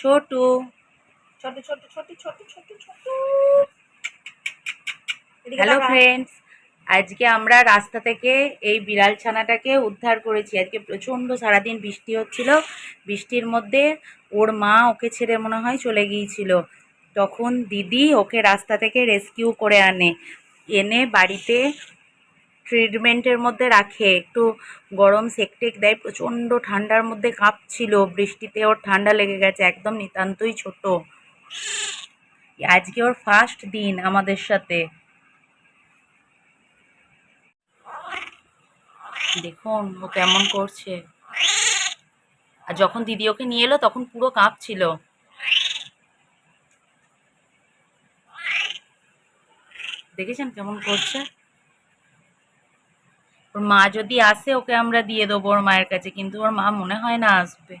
ছোটু। ছোট ছোট ছোট ছোট ছোট ছোট। হ্যালো ফ্রেন্ডস আজকে আমরা রাস্তা থেকে এই বিড়াল ছানাটাকে উদ্ধার করেছি। আজকে প্রচণ্ড সারাদিন বৃষ্টি হচ্ছিল। বৃষ্টির মধ্যে ওর মা ওকে ছেড়ে মনে হয় চলে গিয়েছিল। তখন দিদি ওকে রাস্তা থেকে রেস্কিউ করে আনে। এনে বাড়িতে ট্রিটমেন্টের মধ্যে রাখে। একটু গরম সেক টেক দেয়, প্রচণ্ড ঠান্ডার মধ্যে কাঁপছিল। বৃষ্টিতে ওর ঠান্ডা লেগে গেছে, একদম নিতান্তই ছোট। আজকে ওর ফার্স্ট দিন আমাদের সাথে। দেখুন, ও কেমন করছে। আর যখন দিদি ওকে নিয়ে এলো, তখন পুরো কাঁপছিল। দেখেছেন কেমন করছে? ওর মা যদি আসে, ওকে আমরা দিয়ে দেবো ওর মায়ের কাছে, কিন্তু ওর মা মনে হয় না আসবে।